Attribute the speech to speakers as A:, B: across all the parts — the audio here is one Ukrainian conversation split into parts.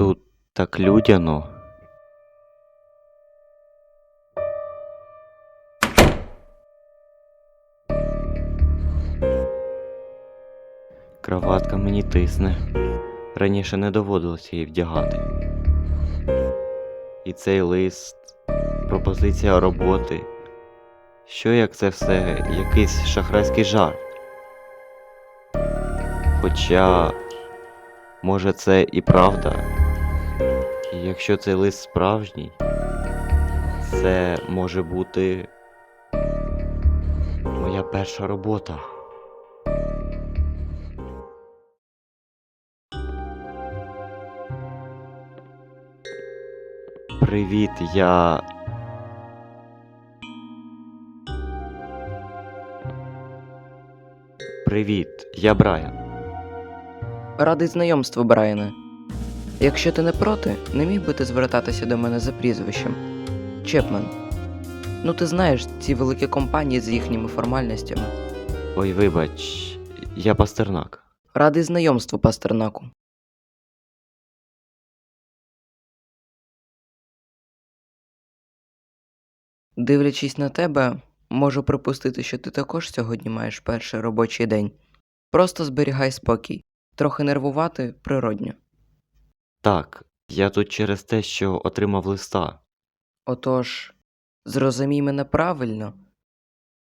A: Тут так людяно. Краватка мені тисне. Раніше не доводилося її вдягати. І цей лист, пропозиція роботи. Що як це все якийсь шахрайський жарт? Хоча, може, це і правда. Якщо цей лист справжній, це може бути моя перша робота. Привіт, я. Привіт, я Брайан.
B: Радий знайомству, Брайане. Якщо ти не проти, не міг би ти звертатися до мене за прізвищем. Чепмен. Ну ти знаєш, ці великі компанії з їхніми формальностями.
A: Ой, вибач, я пастернак.
B: Радий знайомству, пастернаку. Дивлячись на тебе, можу припустити, що ти також сьогодні маєш перший робочий день. Просто зберігай спокій. Трохи нервувати природньо.
A: Так, я тут через те, що отримав листа.
B: Отож, зрозумій мене правильно,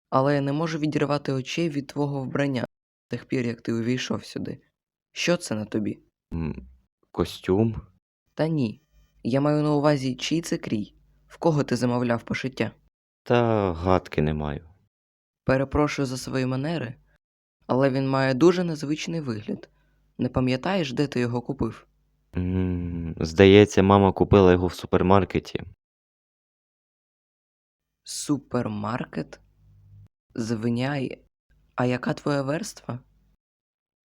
B: але я не можу відірвати очей від твого вбрання з тих пір, як ти увійшов сюди. Що це на тобі?
A: М, Костюм?
B: Та ні. Я маю на увазі, чий це крій, в кого ти замовляв пошиття.
A: Та гадки не маю.
B: Перепрошую за свої манери, але він має дуже незвичний вигляд. Не пам'ятаєш, де ти його купив?
A: М, Здається, мама купила його в супермаркеті.
B: Супермаркет? Звиняй. А яка твоя верства?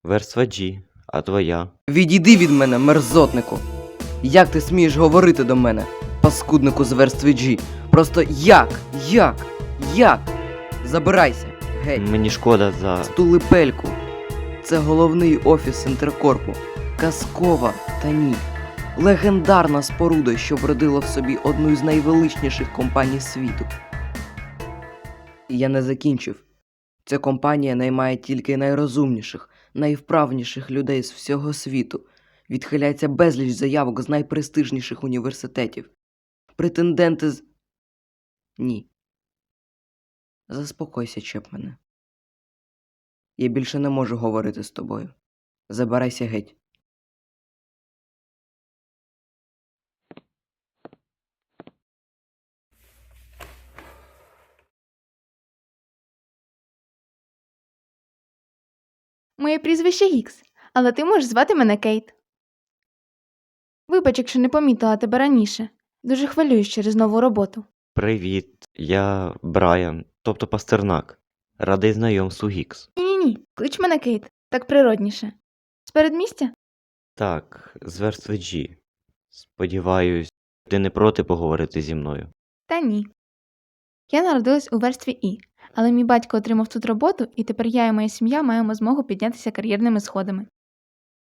A: Верства G, а твоя?
B: Відійди від мене, мерзотнику! Як ти смієш говорити до мене, паскуднику з верстви G? Просто як? Як? Як? Забирайся! Геть!
A: Мені шкода за.
B: Стулипельку. Це головний офіс Інтеркорпу. Казкова та ні. Легендарна споруда, що вродила в собі одну з найвеличніших компаній світу. Я не закінчив. Ця компанія наймає тільки найрозумніших, найвправніших людей з всього світу. Відхиляється безліч заявок з найпрестижніших університетів. Претенденти з. Ні. Заспокойся, Чепмене. Я більше не можу говорити з тобою. Забирайся геть.
C: Моє прізвище Гікс, але ти можеш звати мене Кейт. Вибач, якщо не помітила тебе раніше. Дуже хвилююсь через нову роботу.
A: Привіт, я Брайан, тобто пастернак. Радий знайомству Гікс.
C: Ні, ні, ні, клич мене Кейт, так природніше. З передмістя?
A: Так, з верстви G. Сподіваюсь, ти не проти поговорити зі мною.
C: Та ні. Я народилась у верстві І, але мій батько отримав тут роботу, і тепер я і моя сім'я маємо змогу піднятися кар'єрними сходами.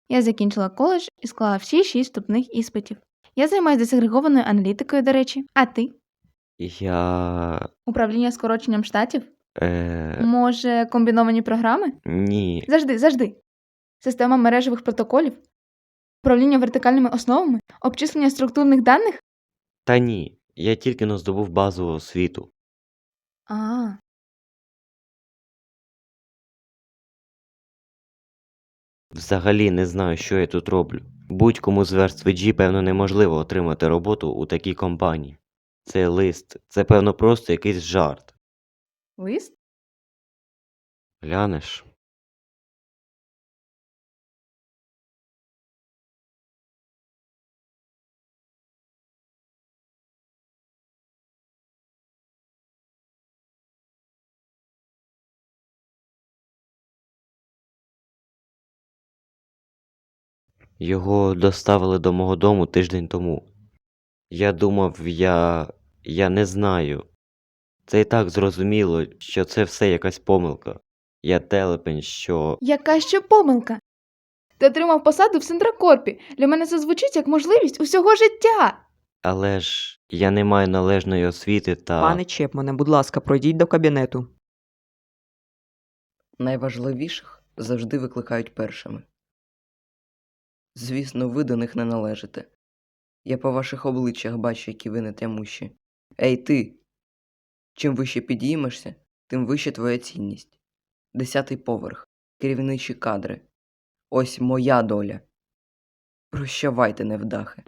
C: Я закінчила коледж і склала всі шість вступних іспитів. Я займаюся десегрегованою аналітикою, до речі. А ти?
A: Я.
C: Управління скороченням штатів?
A: Е...
C: Може, комбіновані програми?
A: Ні.
C: Завжди, завжди. Система мережевих протоколів, управління вертикальними основами, обчислення структурних даних?
A: Та ні. Я тільки но здобув базову освіту.
C: А.
A: Взагалі не знаю, що я тут роблю. Будь-кому з верстви G, певно, неможливо отримати роботу у такій компанії. Це лист, це певно просто якийсь жарт.
C: Лист?
A: Глянеш? Його доставили до мого дому тиждень тому. Я думав, я. я не знаю. Це і так зрозуміло, що це все якась помилка. Я телепень, що.
C: Яка ще помилка? Ти отримав посаду в Синтракорпі. Для мене це звучить як можливість усього життя.
A: Але ж я не маю належної освіти та.
D: Пане Чепмане, будь ласка, пройдіть до кабінету.
B: Найважливіших завжди викликають першими. Звісно, ви до них не належите. Я по ваших обличчях бачу, які ви нетямущі. Ей ти! Чим вище підіймешся, тим вище твоя цінність. Десятий поверх, керівничі кадри. Ось моя доля. Прощавайте, невдахи.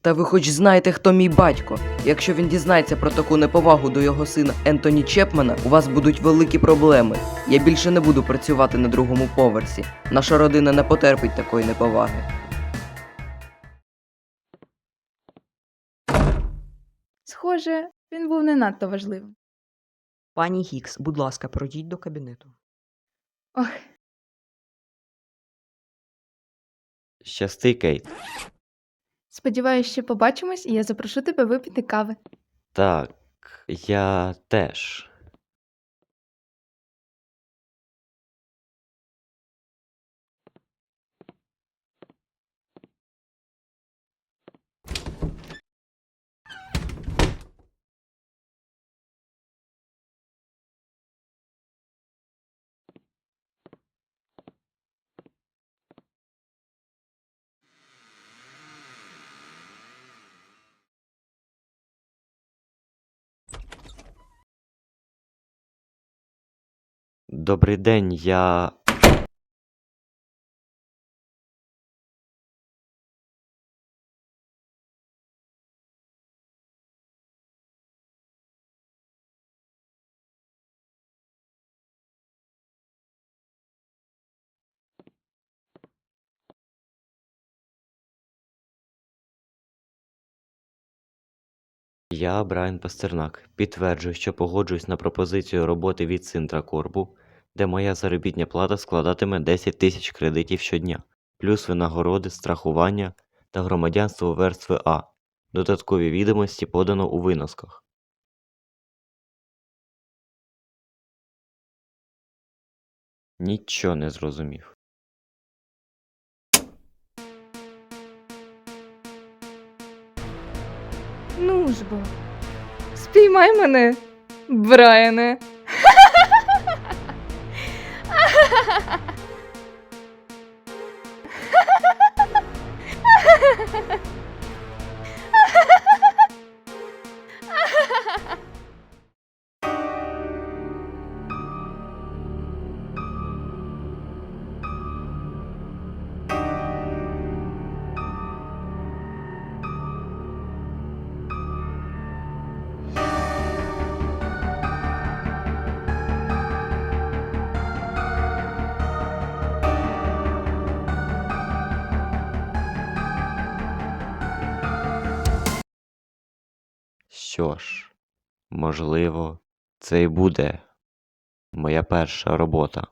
B: Та ви хоч знаєте, хто мій батько. Якщо він дізнається про таку неповагу до його сина Ентоні Чепмена, у вас будуть великі проблеми. Я більше не буду працювати на другому поверсі. Наша родина не потерпить такої неповаги.
C: Схоже, він був не надто важливим.
D: Пані Гікс, будь ласка, пройдіть до кабінету.
C: Ох,
A: Щасти, Кейт.
C: Сподіваюся, що побачимось, і я запрошу тебе випити кави.
A: Так, я теж. Добрий день, я. Я Брайан Пастернак. Підтверджую, що погоджуюсь на пропозицію роботи від Синтракорпу, де моя заробітня плата складатиме 10 тисяч кредитів щодня, плюс винагороди, страхування та громадянство верстви А. Додаткові відомості подано у виносках. Нічого не зрозумів.
C: Ну. Спіймай мене, Брайане.
A: Що ж, можливо, це і буде моя перша робота.